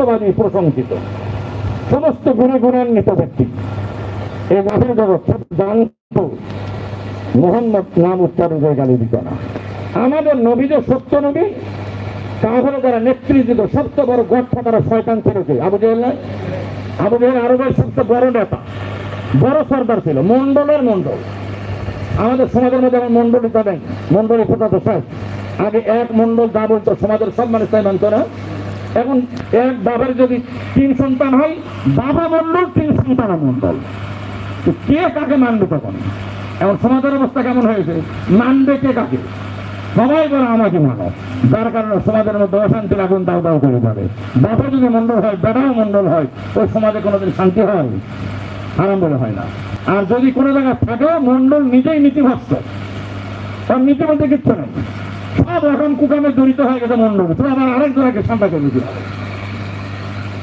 সত্যবাদী প্রশংসিত। সমস্ত গুণে গুণান্বিত ব্যক্তি। এই গাভীর জগৎ জানত মোহাম্মদ নাম উচ্চারণ করে গালি দিত না। আমাদের নবী যে সত্য নবী, তাহলে যারা নেতৃত্ব সবচেয়ে বড় গঠা তারা শয়তান ছিল কে আবু জেহেল আবু জেহেল আরবের সবচেয়ে বড় নেতা। বড় সর্দার ছিল মন্ডলের মন্ডল আমাদের সমাজের মধ্যে এখন মন্ডলিতা নেই। মন্ডলী কথা তো আগে এক মন্ডল যা বলতো, সমাজের সব মানুষ তাই মানত না? এখন এক বাবার যদি তিন সন্তান হয়, বাবা মন্ডল তিন সন্তান মন্ডল তো কে কাকে মানবে তখন? এখন সমাজের অবস্থা কেমন হয়েছে? মানবে কে কাকে? সবাই বলে আমাকে মানো। যার কারণে সমাজের মধ্যে অশান্তির আগুন দাও দাও করে যাবে। বাবা যদি মন্ডল হয়, বেটাও মন্ডল হয়, ওই সমাজে কোনোদিন শান্তি হয়? আরাম বলে হয় না। আর যদি কোনো জায়গায় থাকেও মন্ডল নিজেই নীতিভ্রষ্ট। তার নীতি বলতে কিচ্ছু নেই। সব রকম কুকামে জড়িত হয়ে গেছে মন্ডল তো আবার আরেক জনকে সামনে করে দিতে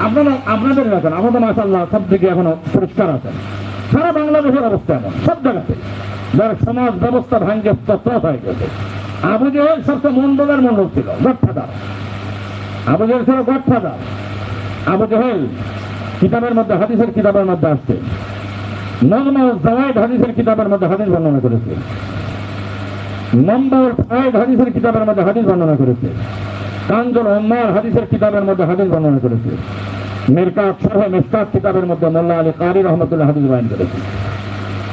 আপনারা আপনাদের এলাকান আমাদের মাসাল্লাহ সব দিকে এখনও পরিষ্কার আছেন সারা বাংলাদেশের অবস্থা এমন, সব জায়গাতে। যার সমাজ ব্যবস্থা ভাঙ্গে তৎপর হয়ে গেছে। আবু জেহেল সবচেয়ে মন্ডলের মন্ডল ছিল গঠফাদার আবু জেহেল ছিল গঠফাদার আবু জেহেল কিতাবের মধ্যে, হাদিসের কিতাবের মধ্যে আসছে। নজমাল জাওয়াইদ হাদিসের কিতাবের মধ্যে হাদিস বর্ণনা করেছে। নম্বর ফাইভ হাদিসের কিতাবের মধ্যে হাদিস বর্ণনা করেছে। কাঞ্জল ওম্মার হাদিসের কিতাবের মধ্যে হাদিস বর্ণনা করেছে। মিরকাত সহ মিসকাত কিতাবের মধ্যে মোল্লা আলী কারি রহমতুল্লাহ হাদিস বয়ান করেছে।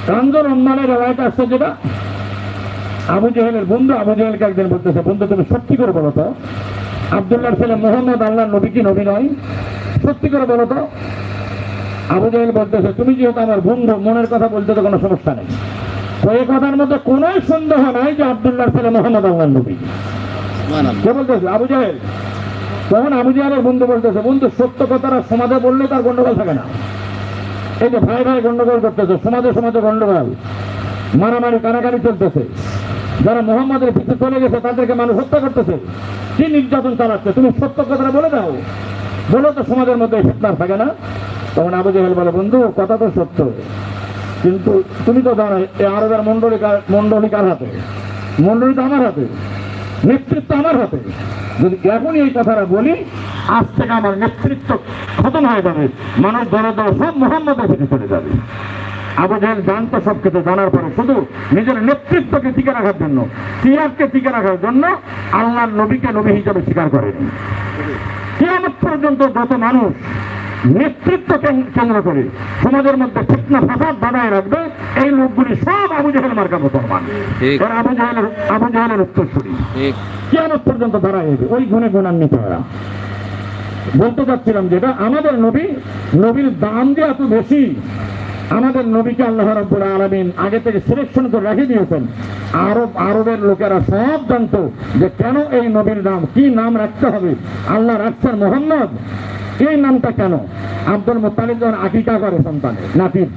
কাঞ্জল ওম্মানের রায়টা আসছে যেটা? আবু জেহেলের বন্ধু, আবু জেহেলকে একদিন বলতেছে, বন্ধু, তুমি সত্যি করে বলো তো, আবদুল্লাহর ছেলে মোহাম্মদ আল্লাহ নবী কি নবী নয়? সত্যি করে বলো তো। আবু জাহেল বলতেছে, তুমি যেহেতু আমার বন্ধু, মনের কথা বলতে তো কোনো সমস্যা নেই। তো এই কথার মধ্যে কোনো সন্দেহ নাই যে আবদুল্লাহ ছেলে মোহাম্মদ আল্লাহ নবী। কে বলতেছে? আবু জাহেল। তখন আবু জাহেলের বন্ধু বলতেছে বন্ধু সত্য কথাটা সমাজে বললে তার গন্ডগোল থাকে না। এই যে ভাই ভাই গন্ডগোল করতেছে সমাজে সমাজে গন্ডগোল মারামারি কারাকারি চলতেছে। যারা মোহাম্মদের পিছনে চলে গেছে তাদেরকে মানুষ হত্যা করতেছে। কি নির্যাতন চালাচ্ছে? তুমি সত্য কথাটা বলে দাও। বলো তো সমাজের মধ্যে ফিতনার থাকে না? তখন আবু জেহেল বলে বন্ধু কথা তো সত্য। কিন্তু তুমি তো জানো এই আরবের মন্ডলী মন্ডলী কার হাতে? মন্ডলী তো আমার হাতে। নেতৃত্ব আমার হাতে। যদি এখনই এই কথাটা বলি, আজ থেকে আমার নেতৃত্ব খতম হয়ে যাবে। মানুষ দল সব মোহাম্মদের দিকে চলে যাবে। আবু জাহেল জানতো সব কিছু জানার পরে শুধু নিজের নেতৃত্বকে টিকে রাখার জন্য সিয়ারকে টিকে রাখার জন্য আল্লাহর নবীকে নবী হিসাবে স্বীকার করেনি। কিয়ামত পর্যন্ত যত মানুষ নেতৃত্ব কেন্দ্র করে সমাজের মধ্যে ফিতনা ফাসাদ বানায় রাখবে এই লোকগুলি সব আবু জাহেল মার্কা মুসলমান ঠিক। আবু জাহেলের আবু জাহেলের উত্তরসূরি। ঠিক। কিয়ামত পর্যন্ত দাঁড়ায় যাবে ওই গুণে গুণান্বিত ওরা বলতে চাচ্ছিলাম যেটা আমাদের নবী নবীর দাম যে এত বেশি আমাদের নবীকে আল্লাহ রাব্বুল আলামিন আগে থেকে সিলেকশন করে রেখে দিয়েছেন। আরব আরবের লোকেরা সব জানতো যে কেন এই নবীর নাম কি নাম রাখতে হবে? আল্লাহ রাখছেন মোহাম্মদ? এই নামটা কেন? আব্দুল মোত্তালিব যখন আকিকা করে সন্তানের নাতির।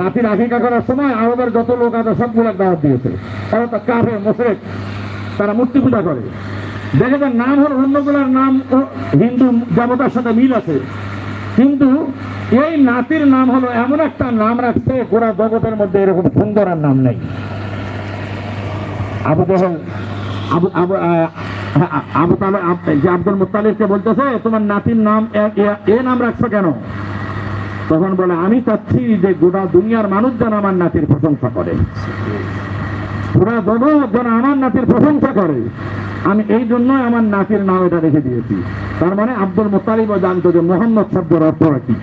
নাতির আকিকা করার সময় আরবের যত লোক আছে সবগুলো দাওয়াত দিয়েছে। তারা তো কাফে মোশরেক। তারা মূর্তি পূজা করে। দেখে যার নাম হল অন্যগুলোর নাম হিন্দু দেবতার সাথে মিল আছে। কিন্তু এই নাতির নাম হলো এমন একটা নাম রাখছে গোড়া জগতের মধ্যে এরকম সুন্দর আর নাম নেই। আবু জহল, আবু আবু আবু তালে যে আব্দুল মুতালিবকে বলতেছে, তোমার নাতির নাম, এ- নাম রাখছো কেন? তখন বলে, আমি চাচ্ছি যে গোটা দুনিয়ার মানুষ যেন আমার নাতির প্রশংসা করে। পুরা জগৎ যেন আমার নাতির প্রশংসা করে। আমি এই জন্য আমার নাতির নাম এটা রেখে দিয়েছি। তার মানে আব্দুল মোত্তালিবও জানতো যে মোহাম্মদ শব্দের অর্থ কি।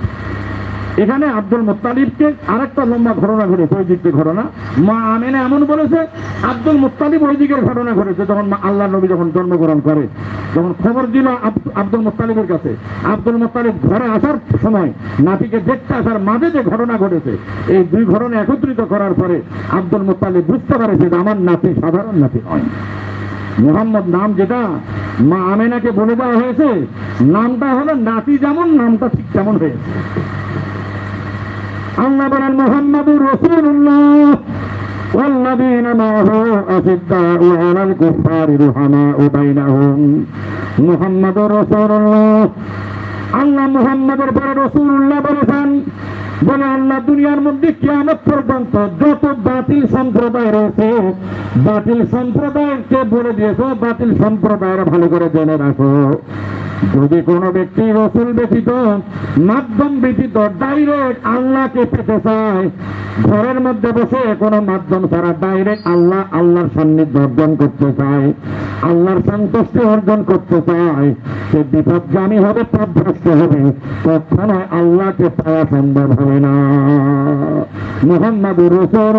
এখানে আব্দুল মোত্তালিবকে আরেকটা লম্বা ঘটনা ঘটেছে ওই ঘটনা। মা আমেনা এমন বলেছে, আব্দুল মোত্তালিব ওই দিকের ঘটনা ঘটেছে, যখন আল্লাহ নবী যখন জন্মগ্রহণ করে, যখন খবর দিল আব- আব্দুল মোত্তালিবের কাছে। আব্দুল মোত্তালিব ঘরে আসার সময় নাতিকে দেখতে আসার মাঝে যে ঘটনা ঘটেছে, এই দুই ঘটনা একত্রিত করার পরে আব্দুল মোত্তালিব বুঝতে পারেছে যে আমার নাতি, সাধারণ নাতি নয়। মোহাম্মদ নাম যেটা, মা আমেনাকে বলে দেওয়া হয়েছে, নামটা হলো নাতি যেমন, নামটা ঠিক তেমন হয়েছে। আল্লাহ বলেন মোহাম্মদুর রসুল্লাহ والذين معه أشداء على الكفار رحماء بينهم محمد رسول الله আল্লাহ মুহাম্মাদের পরে রসুল্লাহ বলেছেন বলে আল্লাহ দুনিয়ার মধ্যে কিয়ামত পর্যন্ত যত বাতিল সম্প্রদায় রয়েছে বাতিল সম্প্রদায়কে বলে দিয়েছো বাতিল সম্প্রদায়ের ভালো করে জেনে রাখো যদি কোনো ব্যক্তি রসুল ব্যতীত, মাধ্যম ব্যতীত ডাইরেক্ট আল্লাহকে পেতে চায়, ঘরের মধ্যে বসে কোনো মাধ্যম ছাড়া ডাইরেক্ট আল্লাহ আল্লাহর সান্নিধ্য অর্জন করতে চায়, আল্লাহর সন্তুষ্টি অর্জন করতে চায়, সে বিপদগামী হবে পথভ্রষ্ট হবে কখনো আল্লাহকে পাওয়া সম্ভব হবে না। মোহাম্মদ রসুল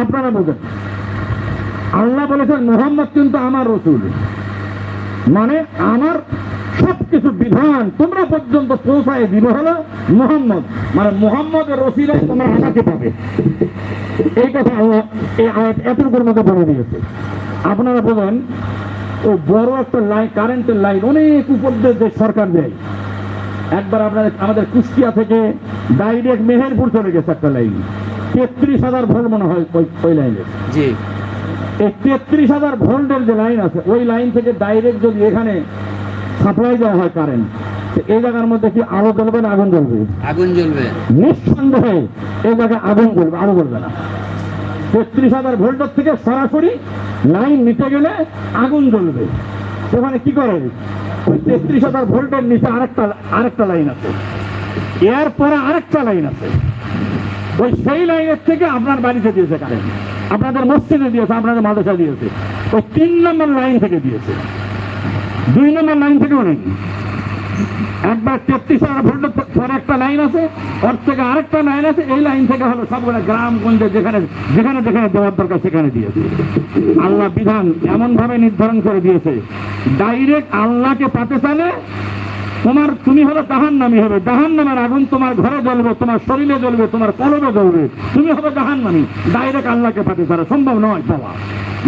আপনারা বোঝেন। আল্লাহ বলেছেন, মোহাম্মদ কিন্তু আমার রসুল। মানে আমার সবকিছু বিধান তোমরা পর্যন্ত পৌঁছায় দিব হলো মোহাম্মদ। মানে মোহাম্মদের রসিলায় তোমরা আমাকে পাবে। এই কথা এই আয়াত এতটুকুর মধ্যে বলে দিয়েছে। আপনারা বলেন, ও বড় একটা লাইন কারেন্টের লাইন অনেক উপর দিয়ে সরকার দেয়। একবার আপনাদের, আমাদের কুষ্টিয়া থেকে ডাইরেক্ট মেহেরপুর চলে গেছে একটা লাইন তেত্রিশ হাজার ভোল্ট মনে হয় ওই লাইনে জি। এই তেত্রিশ হাজার ভোল্টের যে লাইন আছে ওই লাইন থেকে ডাইরেক্ট যদি এখানে সাপ্লাই দেওয়া হয় কারেন্ট এই জায়গার মধ্যে কি আলো জ্বলবে না আগুন জ্বলবে? আগুন জ্বলবে। নিঃসন্দেহে এই জায়গায় আগুন জ্বলবে আলো জ্বলবে না। তেত্রিশ হাজার ভোল্টের থেকে সরাসরি লাইন নিতে গেলে আগুন জ্বলবে। সেখানে কি করে? ওই তেত্রিশ হাজার ভোল্টের নিচে আরেকটা আরেকটা লাইন আছে। এরপরে আরেকটা লাইন আছে। ওই সেই লাইনের থেকে আপনার বাড়িতে দিয়েছে কারেন্ট আপনাদের মসজিদে দিয়েছে, আপনাদের মাদ্রাসা দিয়েছে। ওই তিন নম্বর লাইন থেকে দিয়েছে। দুই নম্বর লাইন থেকেও নেই একবার তেত্রিশ হাজার একটা লাইন আছে, ওর থেকে আরেকটা লাইন আছে, এই লাইন থেকে হলো সবগুলো গ্রাম গঞ্জে যেখানে যেখানে যেখানে দেওয়ার দরকার, সেখানে দিয়েছে। আল্লাহ বিধান এমন ভাবে নির্ধারণ করে দিয়েছে, ডাইরেক্ট আল্লাহকে পাতে চালে তোমার তুমি হলো জাহান নামি হবে। জাহান নামের আগুন তোমার ঘরে জ্বলবে, তোমার শরীরে জ্বলবে, তোমার কলবে জ্বলবে। তুমি হবে জাহান নামি ডাইরেক্ট আল্লাহকে পাতে ছাড়া সম্ভব নয় পাওয়া।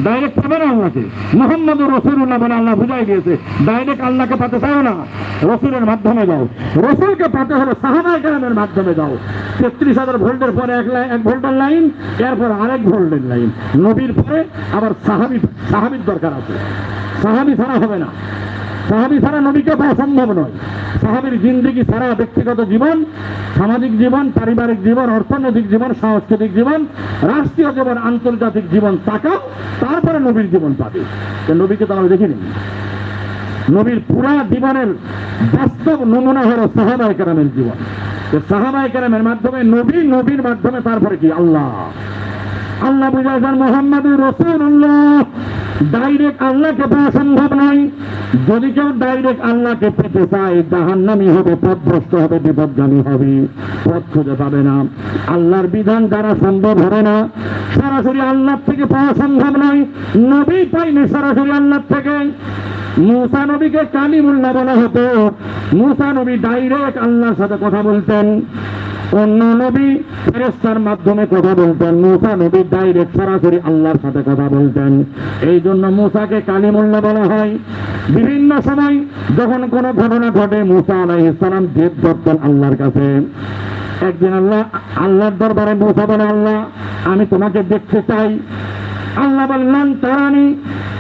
ডাইরেক্ট পাবে না আল্লাহকে। মোহাম্মদ রসুল্লাহ বলে আল্লাহ বুঝাই দিয়েছে ডাইরেক্ট আল্লাহকে পাতে চাও না। রসুলের মাধ্যমে যাও। রসুলকে পাতে হলো সাহাবাই গ্রামের মাধ্যমে যাও। তেত্রিশ হাজার ভোল্টের পরে এক লাইন এক ভোল্টের লাইন, এরপর আরেক ভোল্টের লাইন। নবীর পরে আবার সাহাবি সাহাবির দরকার আছে। সাহাবি ছাড়া হবে না। সাহাবি ছাড়া নবীকে পাওয়া সম্ভব নয়। সাহাবির জিন্দিগি ছাড়া ব্যক্তিগত জীবন, সামাজিক জীবন, পারিবারিক জীবন, অর্থনৈতিক জীবন, সাংস্কৃতিক জীবন, রাষ্ট্রীয় জীবন, আন্তর্জাতিক জীবন তাকাও, তারপরে নবীর জীবন পাবে। নবীকে তো আমরা দেখিনি। নবীর পুরা জীবনের বাস্তব নমুনা হলো সাহাবাই কেরামের জীবন। সাহাবাই কেরামের মাধ্যমে নবী, নবীর মাধ্যমে তারপরে কি? আল্লাহ। আল্লাহ বুঝাইছেন মোহাম্মদ রসুল্লাহ ডাইরেক্ট আল্লাহকে পাওয়া সম্ভব নয়। যদি কেউ ডাইরেক্ট আল্লাহকে পেতে চায়, জাহান্নামি হবে, পথভ্রষ্ট হবে, বিপদগামী হবে। পথ খুঁজে পাবে না। আল্লাহর বিধান দ্বারা সম্ভব হবে না। সরাসরি আল্লাহ থেকে পাওয়া সম্ভব নয়। নবী পাইনি সরাসরি আল্লাহ থেকে। মুসা নবীকে কালিমুল্লাহ বলা হতো। মুসা নবী ডাইরেক্ট আল্লাহর সাথে কথা বলতেন। অন্য নবী ফেরেস্তার মাধ্যমে কথা বলতেন, মুসা নবী ডাইরেক্ট সরাসরি আল্লাহর সাথে কথা বলতেন। এই জন্য মুসাকে কালিমুল্লাহ বলা হয়। বিভিন্ন সময় যখন কোনো ঘটনা ঘটে, মুসা আলাইহিস সালাম জেদ ধরতেন আল্লাহর কাছে। একদিন আল্লাহ, আল্লাহর দরবারে মুসা বলে, আল্লাহ, আমি তোমাকে দেখতে চাই। আল্লাহ বললেন তারানি,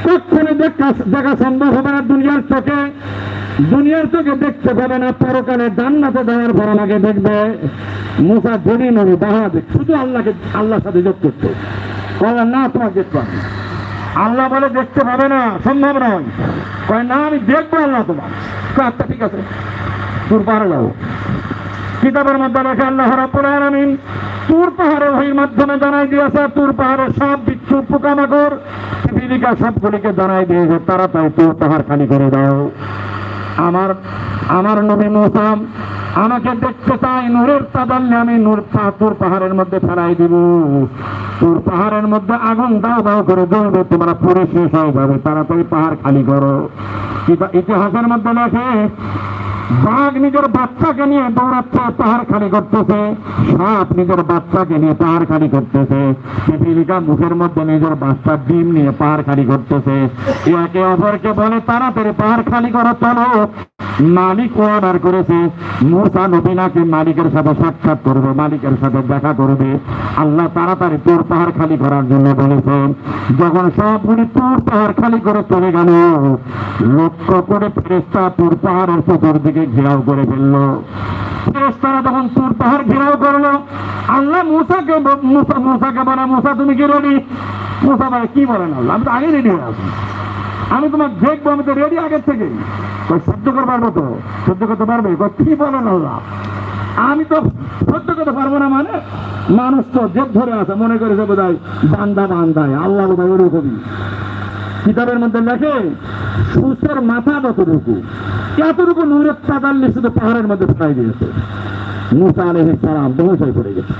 কখনো দেখা দেখা সম্ভব হবে না দুনিয়ার চোখে। দুনিয়ার চোখে দেখতে পাবে না, পরকালে জান্নাতে দেওয়ার পর আমাকে দেখবে। মুসা যদি নবী বাহাদ শুধু আল্লাহকে, আল্লাহর সাথে যোগ করতো। কয়, না, তোমার দেখতে পাবে আল্লাহ বলে, দেখতে পাবে না, সম্ভব নয়। কয়, না, আমি দেখব আল্লাহ তোমার। আচ্ছা ঠিক আছে। তোর পাহাড়ে যাব কিতাবের মধ্যে লেখে, আল্লাহ রাব্বুল আলামিন তুর পাহাড়ের ওই মাধ্যমে জানাই দিয়েছে, তুর পাহাড়ের সব বিচ্ছু পোকামাকড় পৃথিবীকা সবগুলিকে জানাই দিয়েছে। তারা তাই তুর পাহাড় খালি করে দাও। আমার নবী মুসাম আমাকে দেখতে চাই, নূরের তাদাল্লে আমি নূর তুর পাহাড়ের মধ্যে ফেলাই দিব। তুর পাহাড়ের মধ্যে আগুন দাও দাও করে জ্বলবে, তোমরা পুরে শেষ হয়ে যাবে, তাড়াতাড়ি পাহাড় খালি করো। ইতি- ইতিহাসের মধ্যে লেখে বাঘ নিজের বাচ্চাকে নিয়ে দৌড়াচ্ছে, পাহাড় খালি করতেছে। সাপ নিজের বাচ্চাকে নিয়ে পাহাড় খালি করতেছে। পিপিলিকা মুখের মধ্যে নিজের বাচ্চার ডিম নিয়ে পাহাড় খালি করতেছে। একে অপরকে বলে, তাড়াতাড়ি পাহাড় খালি করো, চলো। মালিক অর্ডার করেছে, মুসা নবী নাকি মালিকের সাথে সাক্ষাৎ করবে, মালিকের সাথে দেখা করবে। আল্লাহ তাড়াতাড়ি তোর পাহাড় খালি করার জন্য বলেছেন, যখন সবগুলি তোর পাহাড় খালি করে চলে গেল, লক্ষ্য করে ফেরেস্তা তোর পাহাড়ের চতুর্দিকে ঘেরাও করে ফেলল। ফেরেশতারা তখন তুর পাহাড় ঘেরাও করল, আল্লাহ মুসাকে মুসা, মুসাকে বলে, মুসা, তুমি কি রেডি মুসা ভাই কি বলেন আল্লাহ আমি তো আগে রেডি হয়ে আছি। আমি তোমার দেখব, আমি তো রেডি আগের থেকে কই সহ্য করতে পারব তো সহ্য করতে পারবে? কি বলেন আল্লাহ আমি তো সহ্য করতে পারব না মানে? মানুষ তো জেদ ধরে আছে, মনে করেছে বোধ হয় বান্দা বান্দায়, আল্লাহ বোধ হয় ওরকমই। কিতাবের মধ্যে লেখে, সুসের মাথা যতটুকু, এতটুকু নূরের তাদাল্লি শুধু পাহাড়ের মধ্যে ফেলাই দিয়েছে। মুসা আলহ সালাম ধ্বংস পড়ে গেছে।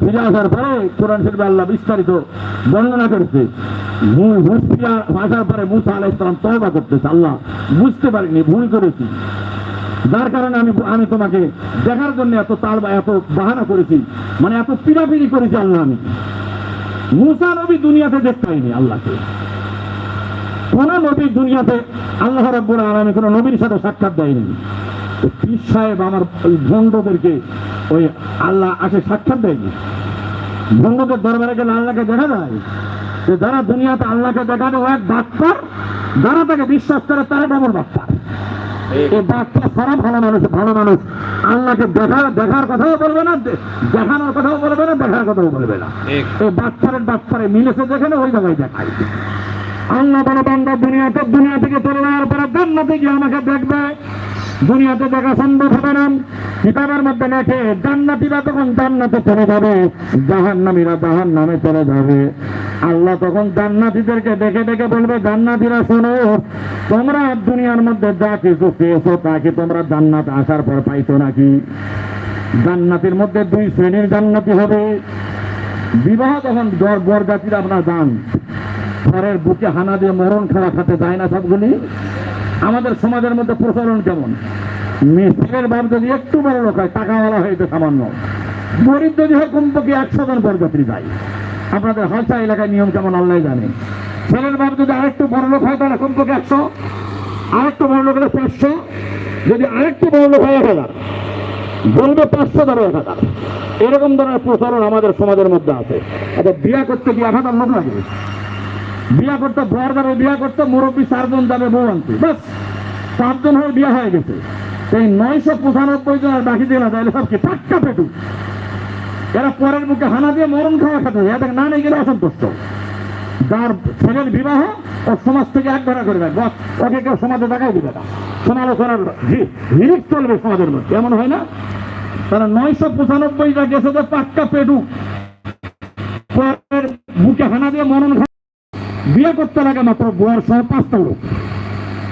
ফিরে আসার পরে কোরআন শরীফে আল্লাহ বিস্তারিত বর্ণনা করেছে। পরে মুসা আলাহ ইসলাম তহবা করতেছে, আল্লাহ। বুঝতে পারিনি, ভুল করেছি। যার কারণে আমি আমি তোমাকে দেখার জন্য এত বা এত বাহানা করেছি। মানে এত পিড়াপিড়ি করেছি আল্লাহ আমি। মুসা নবী দুনিয়াতে দেখতে পাইনি আল্লাহকে। কোন নবী দুনিয়াতে আল্লাহ রব্বুল কোন নবীর সাথে সাক্ষাৎ দেয়নি। পীর সাহেব আমার ওই আল্লাহ আসে সাক্ষাৎ দেয়নি। ভণ্ডদের দরবারে গেলে আল্লাহকে দেখা যায়? যে যারা দুনিয়াতে আল্লাহকে দেখাবে ও এক ডাক্তার যারা তাকে বিশ্বাস করে তারা ডবল ডাক্তার। এই ডাক্তার সারা ভালো মানুষ ভালো মানুষ। আল্লাহকে দেখা দেখার কথাও বলবে না দেখানোর কথাও বলবে না দেখার কথাও বলবে না। এই ডাক্তারের ডাক্তারে মিলেছে যেখানে ওই জায়গায় দেখায়। আল্লাহ বলে বান্দা দুনিয়াতে দুনিয়া থেকে চলে যাওয়ার পরে জান্নাতে গিয়ে আমাকে দেখবে। দুনিয়াতে দেখা সম্ভব হবে না। কিতাবের মধ্যে লেখে জান্নাতিরা তখন জান্নাতে চলে যাবে জাহান্নামীরা জাহান নামে চলে যাবে। আল্লাহ তখন জান্নাতীদেরকে দেখে দেখে বলবে, জান্নাতীরা শোনো, তোমরা দুনিয়ার মধ্যে যা কিছু পেয়েছ তা কি তোমরা জান্নাত আসার পর পাইছো নাকি? জান্নাতের মধ্যে দুই শ্রেণির জান্নাতি হবে। বিবাহ যখন বর, বরযাত্রীরা আপনার যান ঘরের বুকে হানা দিয়ে মরণ খাওয়া খাতে যায় না সবগুলি। আমাদের সমাজের মধ্যে প্রচলন কেমন? ছেলের বাপ যদি একটু বড় লোক হয়, টাকাওয়ালা হইতে সামান্য। গরিব যদি হয়, কমপক্ষে একশো জন বরযাত্রী যায়। আপনাদের হালসা এলাকায় নিয়ম কেমন আল্লাহ জানে। ছেলের বাপ যদি আরেকটু বড় লোক হয়, তাহলে কমপক্ষে একশো। আরেকটু বড় লোক হলে পাঁচশো। যদি আরেকটু বড় লোক হয়, এক হাজার। বলবে পাঁচশো, ধরো এক হাজার। এরকম ধরনের প্রচলন আমাদের সমাজের মধ্যে আছে। আচ্ছা বিয়া করতে গিয়ে এক হাজার লোক লাগবে। বিয়া করতে বর যাবে, বিয়া করতে মুরব্বী চারজন যাবে, বউ আনতে বাস পাঁচজন হয়ে বিয়া হয়ে গেছে। এই নয়শো পঁচানব্বই জন আর বাকি দিন তাহলে সব কি টাক্কা পেটু? এরা পরের মুখে হানা দিয়ে মরণ খাওয়া খাতে এদের না নিয়ে গেলে অসন্তুষ্ট। যার ছেলের বিবাহ, ও সমাজ থেকে এক ধরা করে দেয় বস কেউ সমাজে দেখাই দিবে না। সমালোচনার হিরিক চলবে সমাজের মধ্যে। এমন হয় না? তারা নয়শো পঁচানব্বইটা গেছে তো পাক্কা পেটু। পরের হানা দিয়ে মরণ খাওয়া। বিয়ে করতে লাগে মাত্র বউয়ের সহ পাঁচটা লোক।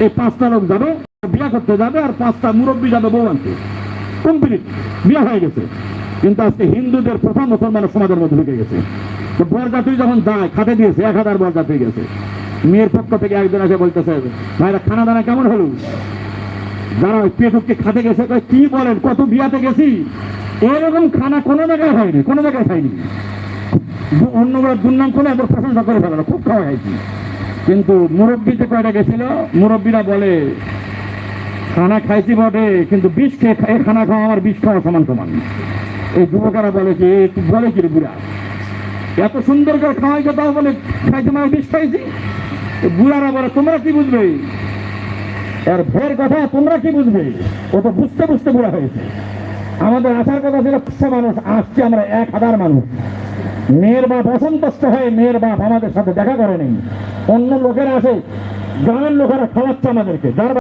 এই পাঁচটা লোক যাবে, বিয়ে করতে যাবে আর পাঁচটা মুরব্বী যাবে বউ আনতে। কমপ্লিট। বিয়ে হয়ে গেছে। কিন্তু আজকে হিন্দুদের প্রথম মুসলমানের সমাজের মধ্যে ঢুকে গেছে। তো বরযাত্রী যখন যায় খাতে দিয়েছে, এক হাজার বরযাত্রী গেছে। মেয়ের পক্ষ থেকে একজন এসে বলতেছে, ভাইরা খানা দানা কেমন হলো? যারা ওই পেটুককে খাতে গেছে কি বলেন, কত বিয়াতে গেছি? এরকম খানা কোনো জায়গায় হয়নি, কোনো জায়গায় খাইনি। অন্যগুলো দুর্নাম করে এবার প্রশংসা করে ফেলালো, খুব খাওয়া খাইছি। কিন্তু মুরব্বী যে কয়টা গেছিল? মুরব্বীরা বলে, খানা খাইছি বটে, কিন্তু বিষ খেয়ে খানা খাওয়া আমার বিষ খাওয়া সমান সমান। এই যুবকেরা বলে কি বলে কি বুড়া? এত সুন্দর করে খাওয়াইছে তাও বলে খাইছি মানে বিষ খাইছি? বুড়ারা বলে, তোমরা কি বুঝবে? এর ভয়ের কথা তোমরা কি বুঝবে? ও তো বুঝতে বুঝতে বুড়া হয়েছে। আমাদের আসার কথা ছিল পাঁচশো মানুষ আসছে, আমরা এক হাজার মানুষ। মেয়ের বাপ অসন্তুষ্ট হয়ে মেয়ের বাপ আমাদের সাথে দেখা করে নেই। অন্য লোকেরা আসে, গ্রামের লোকেরা খাওয়াচ্ছে আমাদেরকে। যার